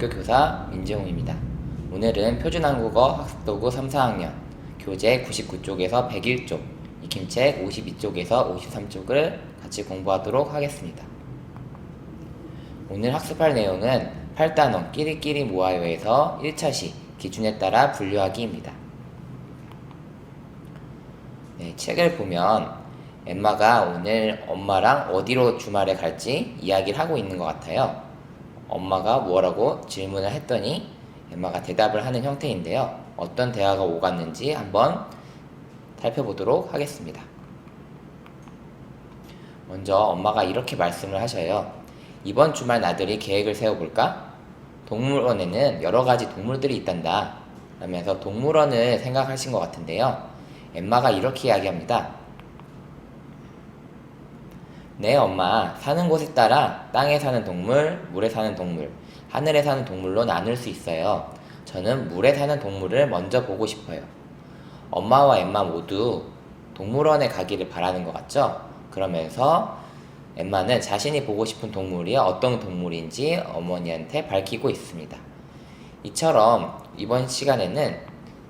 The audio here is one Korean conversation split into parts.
화서초등학교 교사 민재홍입니다. 오늘은 표준한국어 학습도구 3, 4학년 교재 99쪽에서 101쪽, 익힘책 52쪽에서 53쪽을 같이 공부하도록 하겠습니다. 오늘 학습할 내용은 8단원 끼리끼리 모아요에서 1차 시 기준에 따라 분류하기입니다. 네, 책을 보면 엠마가 오늘 엄마랑 어디로 주말에 갈지 이야기를 하고 있는 것 같아요. 엄마가 뭐라고 질문을 했더니 엠마가 대답을 하는 형태인데요. 어떤 대화가 오갔는지 한번 살펴보도록 하겠습니다. 먼저 엄마가 이렇게 말씀을 하셔요. 이번 주말 나들이 계획을 세워볼까? 동물원에는 여러 가지 동물들이 있단다. 라면서 동물원을 생각하신 것 같은데요. 엠마가 이렇게 이야기합니다. 네, 엄마. 사는 곳에 따라 땅에 사는 동물, 물에 사는 동물, 하늘에 사는 동물로 나눌 수 있어요. 저는 물에 사는 동물을 먼저 보고 싶어요. 엄마와 엠마 모두 동물원에 가기를 바라는 것 같죠? 그러면서 엠마는 자신이 보고 싶은 동물이 어떤 동물인지 어머니한테 밝히고 있습니다. 이처럼 이번 시간에는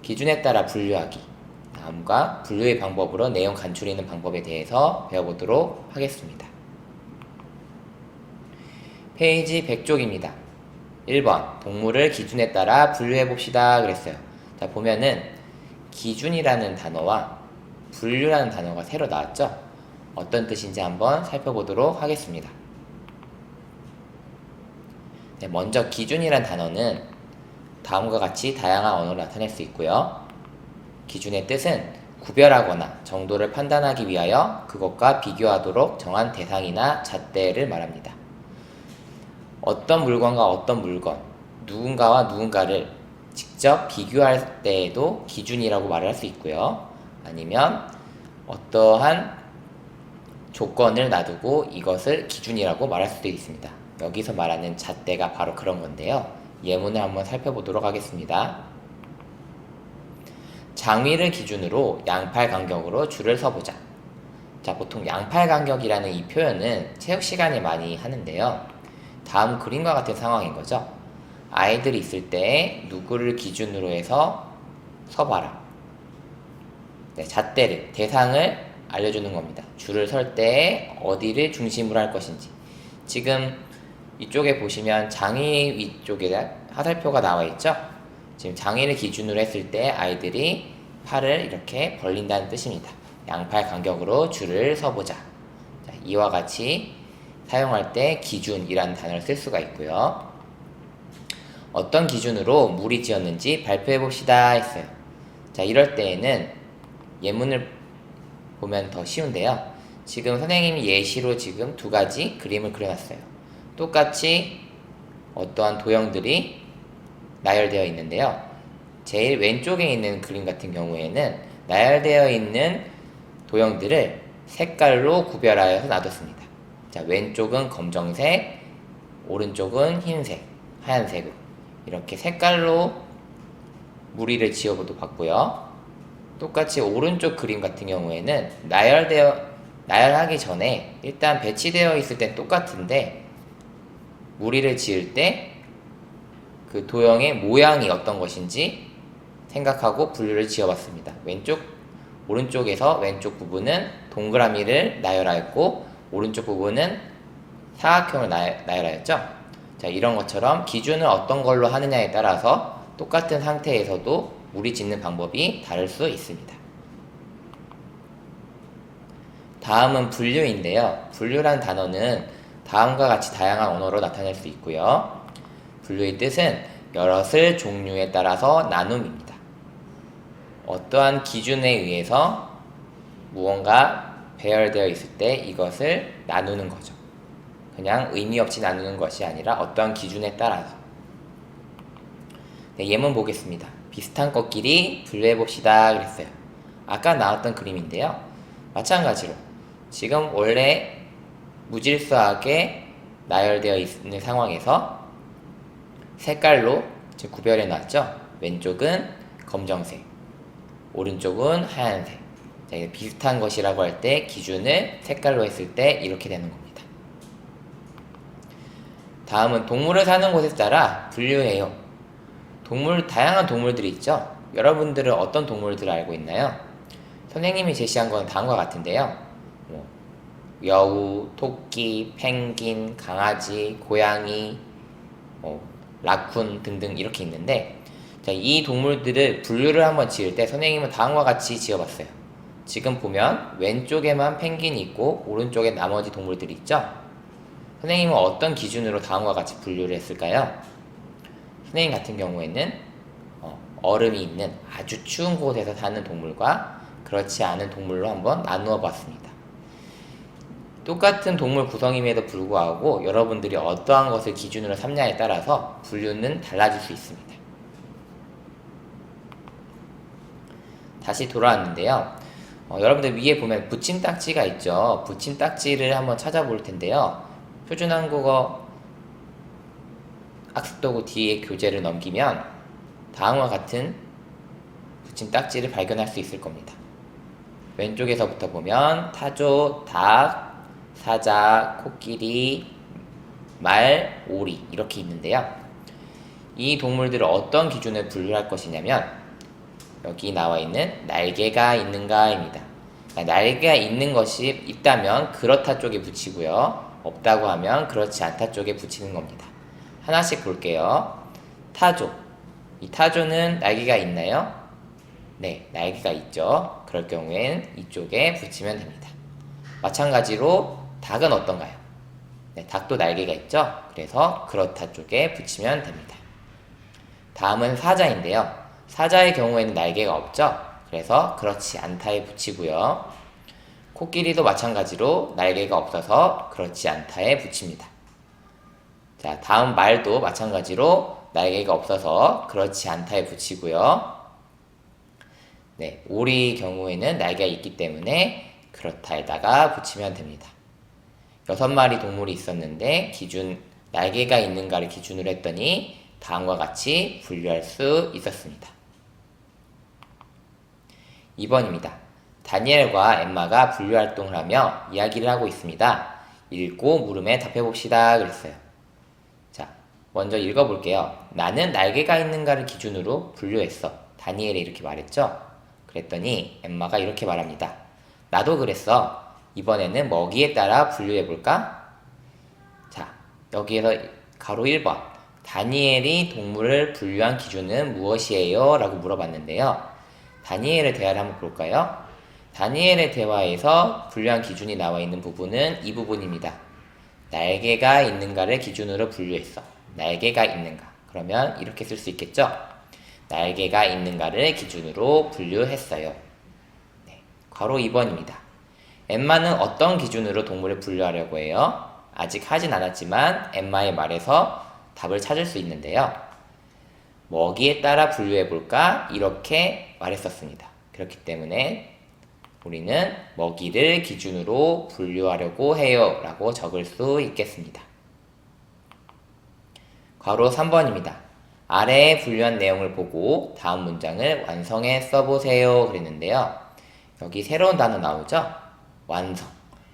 기준에 따라 분류하기, 다음과 분류의 방법으로 내용 간추리는 방법에 대해서 배워보도록 하겠습니다. 페이지 100쪽입니다. 1번 동물을 기준에 따라 분류해 봅시다 그랬어요. 자 보면은 기준이라는 단어와 분류라는 단어가 새로 나왔죠? 어떤 뜻인지 한번 살펴보도록 하겠습니다. 네, 먼저 기준이란 단어는 다음과 같이 다양한 언어로 나타낼 수 있고요. 기준의 뜻은 구별하거나 정도를 판단하기 위하여 그것과 비교하도록 정한 대상이나 잣대를 말합니다. 어떤 물건과 어떤 물건, 누군가와 누군가를 직접 비교할 때에도 기준이라고 말을 할 수 있고요. 아니면 어떠한 조건을 놔두고 이것을 기준이라고 말할 수도 있습니다. 여기서 말하는 잣대가 바로 그런 건데요. 예문을 한번 살펴보도록 하겠습니다. 장위를 기준으로 양팔 간격으로 줄을 서보자. 자, 보통 양팔 간격이라는 이 표현은 체육 시간에 많이 하는데요. 다음 그림과 같은 상황인 거죠. 아이들이 있을 때 누구를 기준으로 해서 서봐라. 네, 잣대를, 대상을 알려주는 겁니다. 줄을 설 때 어디를 중심으로 할 것인지. 지금 이쪽에 보시면 장위 위쪽에 화살표가 나와 있죠? 지금 장애를 기준으로 했을 때 아이들이 팔을 이렇게 벌린다는 뜻입니다. 양팔 간격으로 줄을 서보자. 자, 이와 같이 사용할 때 기준이라는 단어를 쓸 수가 있고요. 어떤 기준으로 물이 지었는지 발표해 봅시다 했어요. 자, 이럴 때에는 예문을 보면 더 쉬운데요. 지금 선생님이 예시로 지금 두 가지 그림을 그려놨어요. 똑같이 어떠한 도형들이 나열되어 있는데요. 제일 왼쪽에 있는 그림 같은 경우에는 나열되어 있는 도형들을 색깔로 구별하여서 놔뒀습니다. 자, 왼쪽은 검정색, 오른쪽은 흰색, 하얀색으로 이렇게 색깔로 무리를 지어보도 봤고요. 똑같이 오른쪽 그림 같은 경우에는 나열되어 나열하기 전에 일단 배치되어 있을 땐 똑같은데 무리를 지을 때 그 도형의 모양이 어떤 것인지 생각하고 분류를 지어봤습니다. 왼쪽, 오른쪽에서 왼쪽 부분은 동그라미를 나열하였고 오른쪽 부분은 사각형을 나열, 나열하였죠. 자, 이런 것처럼 기준을 어떤 걸로 하느냐에 따라서 똑같은 상태에서도 무리 짓는 방법이 다를 수 있습니다. 다음은 분류인데요. 분류란 단어는 다음과 같이 다양한 언어로 나타낼 수 있고요. 분류의 뜻은 여럿을 종류에 따라서 나눔입니다. 어떠한 기준에 의해서 무언가 배열되어 있을 때 이것을 나누는 거죠. 그냥 의미 없이 나누는 것이 아니라 어떠한 기준에 따라서. 네, 예문 보겠습니다. 비슷한 것끼리 분류해 봅시다 그랬어요. 아까 나왔던 그림인데요. 마찬가지로 지금 원래 무질서하게 나열되어 있는 상황에서 색깔로 지금 구별해 놨죠. 왼쪽은 검정색, 오른쪽은 하얀색. 자, 비슷한 것이라고 할 때 기준을 색깔로 했을 때 이렇게 되는 겁니다. 다음은 동물을 사는 곳에 따라 분류해요. 동물, 다양한 동물들이 있죠? 여러분들은 어떤 동물들을 알고 있나요? 선생님이 제시한 건 다음과 같은데요. 뭐, 여우, 토끼, 펭귄, 강아지, 고양이, 뭐, 라쿤 등등 이렇게 있는데, 자, 이 동물들을 분류를 한번 지을 때 선생님은 다음과 같이 지어봤어요. 지금 보면 왼쪽에만 펭귄이 있고 오른쪽에 나머지 동물들이 있죠? 선생님은 어떤 기준으로 다음과 같이 분류를 했을까요? 선생님 같은 경우에는 어, 얼음이 있는 아주 추운 곳에서 사는 동물과 그렇지 않은 동물로 한번 나누어 봤습니다. 똑같은 동물 구성임에도 불구하고 여러분들이 어떠한 것을 기준으로 삼냐에 따라서 분류는 달라질 수 있습니다. 다시 돌아왔는데요. 어, 여러분들 위에 보면 붙임 딱지가 있죠. 붙임 딱지를 한번 찾아볼 텐데요. 표준 한국어 학습도구 뒤에 교재를 넘기면 다음과 같은 붙임 딱지를 발견할 수 있을 겁니다. 왼쪽에서부터 보면 타조, 닭, 사자, 코끼리, 말, 오리 이렇게 있는데요. 이 동물들을 어떤 기준에 분류할 것이냐면 여기 나와 있는 날개가 있는가입니다. 그러니까 날개가 있는 것이 있다면 그렇다 쪽에 붙이고요. 없다고 하면 그렇지 않다 쪽에 붙이는 겁니다. 하나씩 볼게요. 타조. 이 타조는 날개가 있나요? 네, 날개가 있죠. 그럴 경우엔 이쪽에 붙이면 됩니다. 마찬가지로 닭은 어떤가요? 네, 닭도 날개가 있죠. 그래서 그렇다 쪽에 붙이면 됩니다. 다음은 사자인데요. 사자의 경우에는 날개가 없죠. 그래서 그렇지 않다에 붙이고요. 코끼리도 마찬가지로 날개가 없어서 그렇지 않다에 붙입니다. 자, 다음 말도 마찬가지로 날개가 없어서 그렇지 않다에 붙이고요. 네, 오리 경우에는 날개가 있기 때문에 그렇다에다가 붙이면 됩니다. 여섯 마리 동물이 있었는데 기준 날개가 있는가를 기준으로 했더니 다음과 같이 분류할 수 있었습니다. 2번입니다. 다니엘과 엠마가 분류 활동을 하며 이야기를 하고 있습니다. 읽고 물음에 답해 봅시다. 그랬어요. 자, 먼저 읽어 볼게요. 나는 날개가 있는가를 기준으로 분류했어. 다니엘이 이렇게 말했죠? 그랬더니 엠마가 이렇게 말합니다. 나도 그랬어. 이번에는 먹이에 따라 분류해 볼까? 자, 여기에서 가로 1번. 다니엘이 동물을 분류한 기준은 무엇이에요? 라고 물어봤는데요. 다니엘의 대화를 한번 볼까요? 다니엘의 대화에서 분류한 기준이 나와 있는 부분은 이 부분입니다. 날개가 있는가를 기준으로 분류했어. 날개가 있는가. 그러면 이렇게 쓸 수 있겠죠? 날개가 있는가를 기준으로 분류했어요. 네. 괄호 2번입니다. 엠마는 어떤 기준으로 동물을 분류하려고 해요? 아직 하진 않았지만 엠마의 말에서 답을 찾을 수 있는데요. 먹이에 따라 분류해 볼까? 이렇게 말했었습니다. 그렇기 때문에 우리는 먹이를 기준으로 분류하려고 해요. 라고 적을 수 있겠습니다. 괄호 3번입니다. 아래에 분류한 내용을 보고 다음 문장을 완성해 써보세요. 그랬는데요. 여기 새로운 단어 나오죠? 완성.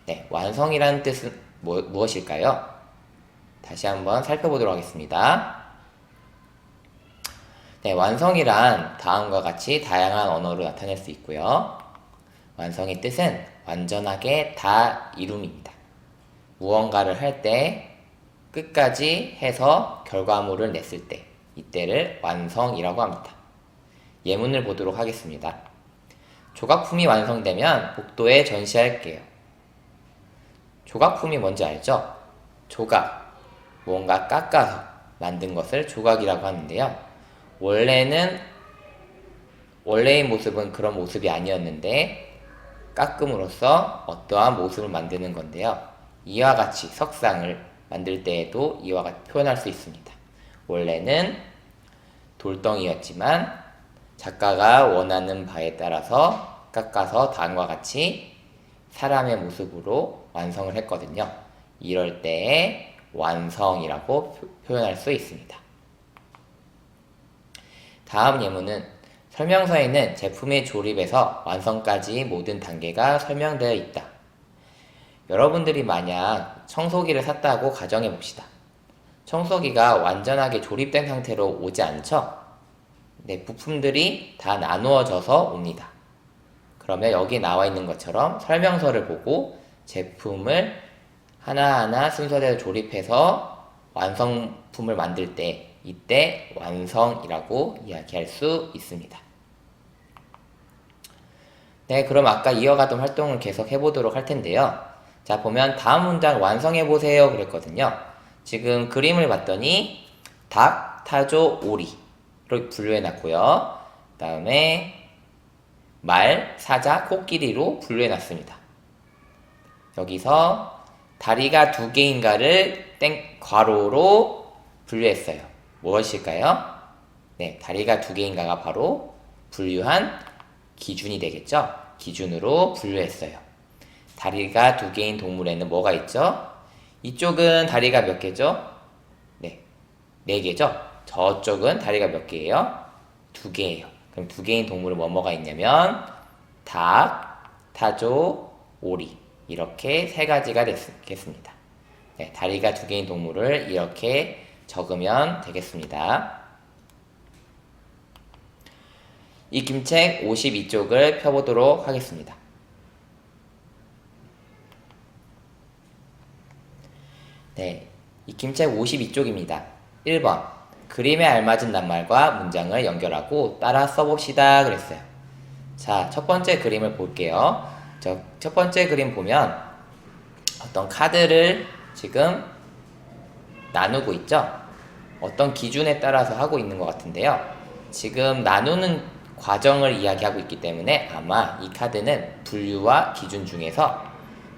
네, 완성이라는 뜻은 뭐, 무엇일까요? 다시 한번 살펴보도록 하겠습니다. 네, 완성이란 다음과 같이 다양한 언어로 나타낼 수 있고요. 완성의 뜻은 완전하게 다 이룸입니다. 무언가를 할 때 끝까지 해서 결과물을 냈을 때 이때를 완성이라고 합니다. 예문을 보도록 하겠습니다. 조각품이 완성되면 복도에 전시할게요. 조각품이 뭔지 알죠? 조각, 무언가 깎아서 만든 것을 조각이라고 하는데요. 원래는 원래의 모습은 그런 모습이 아니었는데 깎음으로써 어떠한 모습을 만드는 건데요. 이와 같이 석상을 만들 때에도 이와 같이 표현할 수 있습니다. 원래는 돌덩이였지만 작가가 원하는 바에 따라서 깎아서 다음과 같이 사람의 모습으로 완성을 했거든요. 이럴 때에 완성이라고 표현할 수 있습니다. 다음 예문은 설명서에는 제품의 조립에서 완성까지 모든 단계가 설명되어 있다. 여러분들이 만약 청소기를 샀다고 가정해 봅시다. 청소기가 완전하게 조립된 상태로 오지 않죠? 네, 부품들이 다 나누어져서 옵니다. 그러면 여기 나와 있는 것처럼 설명서를 보고 제품을 하나하나 순서대로 조립해서 완성품을 만들 때 이때 완성이라고 이야기할 수 있습니다. 네, 그럼 아까 이어가던 활동을 계속 해보도록 할 텐데요. 자, 보면 다음 문장 완성해보세요. 그랬거든요. 지금 그림을 봤더니 닭, 타조, 오리 로 분류해 놨고요. 그 다음에 말, 사자, 코끼리로 분류해 놨습니다. 여기서 다리가 두 개인가를 땡, 괄호로 분류했어요. 무엇일까요? 네, 다리가 두 개인가가 바로 분류한 기준이 되겠죠? 기준으로 분류했어요. 다리가 두 개인 동물에는 뭐가 있죠? 이쪽은 다리가 몇 개죠? 네, 네 개죠? 저쪽은 다리가 몇 개예요? 두 개예요. 그럼 두 개인 동물은 뭐뭐가 있냐면 닭, 타조, 오리 이렇게 세 가지가 되겠습니다. 네, 다리가 두 개인 동물을 이렇게 적으면 되겠습니다. 이 김책 52쪽을 펴보도록 하겠습니다. 네, 이 김책 52쪽입니다. 1번 그림에 알맞은 낱말과 문장을 연결하고 따라 써봅시다 그랬어요. 자, 첫 번째 그림을 볼게요. 저 첫 번째 그림 보면 어떤 카드를 지금 나누고 있죠? 어떤 기준에 따라서 하고 있는 것 같은데요. 지금 나누는 과정을 이야기하고 있기 때문에 아마 이 카드는 분류와 기준 중에서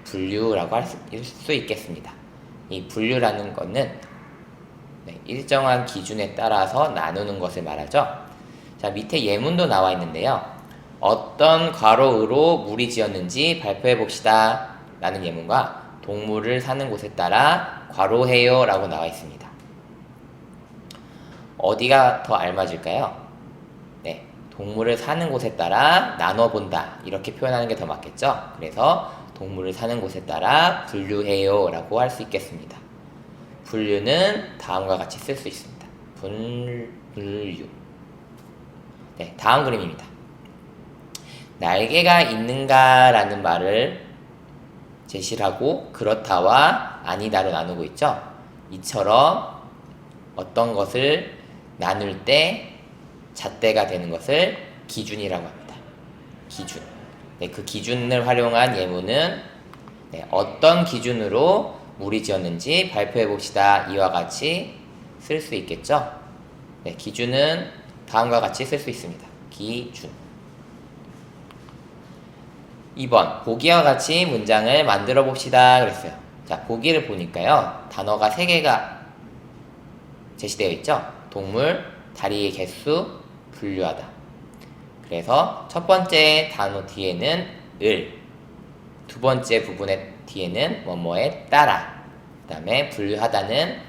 분류라고 할 수 있겠습니다. 이 분류라는 것은 네, 일정한 기준에 따라서 나누는 것을 말하죠. 자, 밑에 예문도 나와 있는데요. 어떤 괄호로 물이 지었는지 발표해 봅시다. 라는 예문과 동물을 사는 곳에 따라 괄호해요. 라고 나와 있습니다. 어디가 더 알맞을까요? 네, 동물을 사는 곳에 따라 나눠본다. 이렇게 표현하는 게 더 맞겠죠? 그래서 동물을 사는 곳에 따라 분류해요. 라고 할 수 있겠습니다. 분류는 다음과 같이 쓸 수 있습니다. 분, 분류. 네, 다음 그림입니다. 날개가 있는가라는 말을 제시를 하고 그렇다와 아니다로 나누고 있죠. 이처럼 어떤 것을 나눌 때 잣대가 되는 것을 기준이라고 합니다. 기준. 네, 그 기준을 활용한 예문은 네, 어떤 기준으로 물이 지었는지 발표해 봅시다. 이와 같이 쓸 수 있겠죠? 네, 기준은 다음과 같이 쓸 수 있습니다. 기준. 2번 보기와 같이 문장을 만들어 봅시다 그랬어요. 자, 보기를 보니까요. 단어가 3개가 제시되어 있죠. 동물, 다리의 개수, 분류하다. 그래서 첫 번째 단어 뒤에는 을, 두 번째 부분의 뒤에는 뭐뭐에 따라, 그 다음에 분류하다는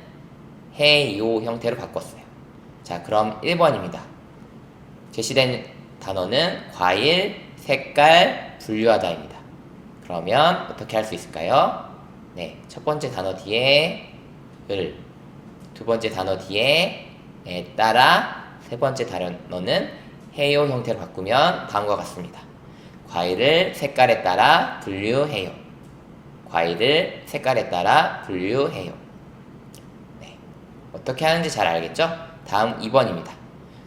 해요 형태로 바꿨어요. 자, 그럼 1번입니다. 제시된 단어는 과일, 색깔, 분류하다입니다. 그러면 어떻게 할 수 있을까요? 네, 첫 번째 단어 뒤에 을, 두 번째 단어 뒤에 에 따라, 세 번째 단어는 해요 형태로 바꾸면 다음과 같습니다. 과일을 색깔에 따라 분류해요. 과일을 색깔에 따라 분류해요. 네, 어떻게 하는지 잘 알겠죠? 다음 2번입니다.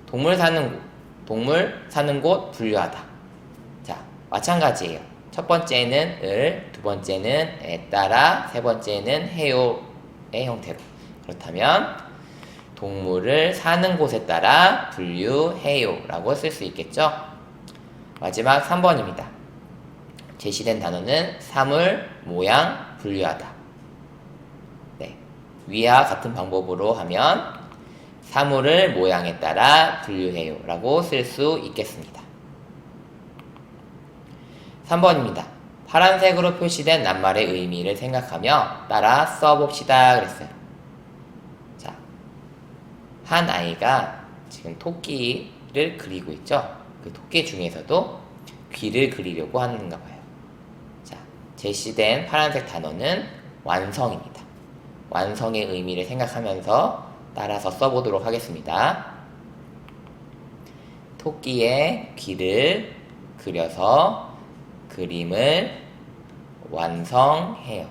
동물 사는 곳, 동물 사는 곳 분류하다. 마찬가지예요. 첫 번째는 을, 두 번째는 에 따라, 세 번째는 해요의 형태로. 그렇다면 동물을 사는 곳에 따라 분류해요 라고 쓸 수 있겠죠? 마지막 3번입니다. 제시된 단어는 사물, 모양, 분류하다. 네. 위와 같은 방법으로 하면 사물을 모양에 따라 분류해요 라고 쓸 수 있겠습니다. 3번입니다. 파란색으로 표시된 낱말의 의미를 생각하며 따라 써봅시다. 그랬어요. 자, 한 아이가 지금 토끼를 그리고 있죠. 그 토끼 중에서도 귀를 그리려고 하는가 봐요. 자, 제시된 파란색 단어는 완성입니다. 완성의 의미를 생각하면서 따라서 써보도록 하겠습니다. 토끼의 귀를 그려서 그림을 완성해요.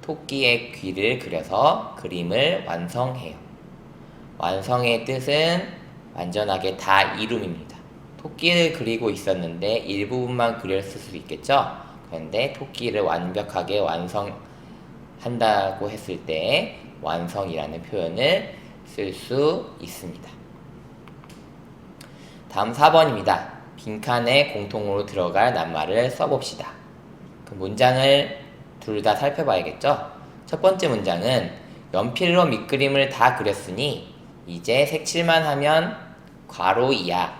토끼의 귀를 그려서 그림을 완성해요. 완성의 뜻은 완전하게 다 이룸입니다. 토끼를 그리고 있었는데 일부분만 그렸을 수도 있겠죠? 그런데 토끼를 완벽하게 완성한다고 했을 때 완성이라는 표현을 쓸 수 있습니다. 다음 4번입니다. 빈칸에 공통으로 들어갈 낱말을 써봅시다. 그 문장을 둘 다 살펴봐야겠죠? 첫 번째 문장은 연필로 밑그림을 다 그렸으니 이제 색칠만 하면 괄호 이야.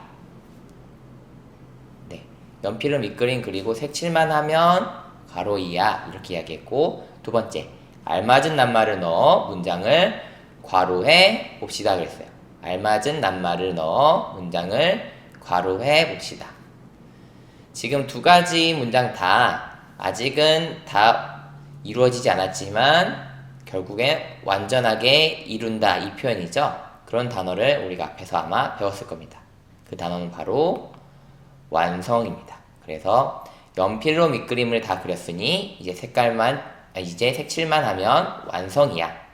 네. 연필로 밑그림 그리고 색칠만 하면 괄호 이야. 이렇게 이야기했고 두 번째 알맞은 낱말을 넣어 문장을 괄호해 봅시다 그랬어요. 알맞은 낱말을 넣어 문장을 괄호해 봅시다. 지금 두 가지 문장 다 아직은 다 이루어지지 않았지만 결국엔 완전하게 이룬다 이 표현이죠. 그런 단어를 우리가 앞에서 아마 배웠을 겁니다. 그 단어는 바로 완성입니다. 그래서 연필로 밑그림을 다 그렸으니 이제 색깔만 아, 이제 색칠만 하면 완성이야.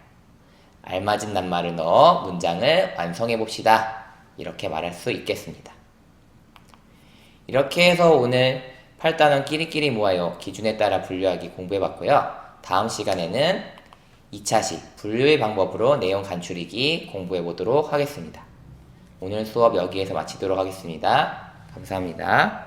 알맞은 낱말을 넣어 문장을 완성해 봅시다. 이렇게 말할 수 있겠습니다. 이렇게 해서 오늘 8단원 끼리끼리 모아요 기준에 따라 분류하기 공부해 봤고요. 다음 시간에는 2차식 분류의 방법으로 내용 간추리기 공부해 보도록 하겠습니다. 오늘 수업 여기에서 마치도록 하겠습니다. 감사합니다.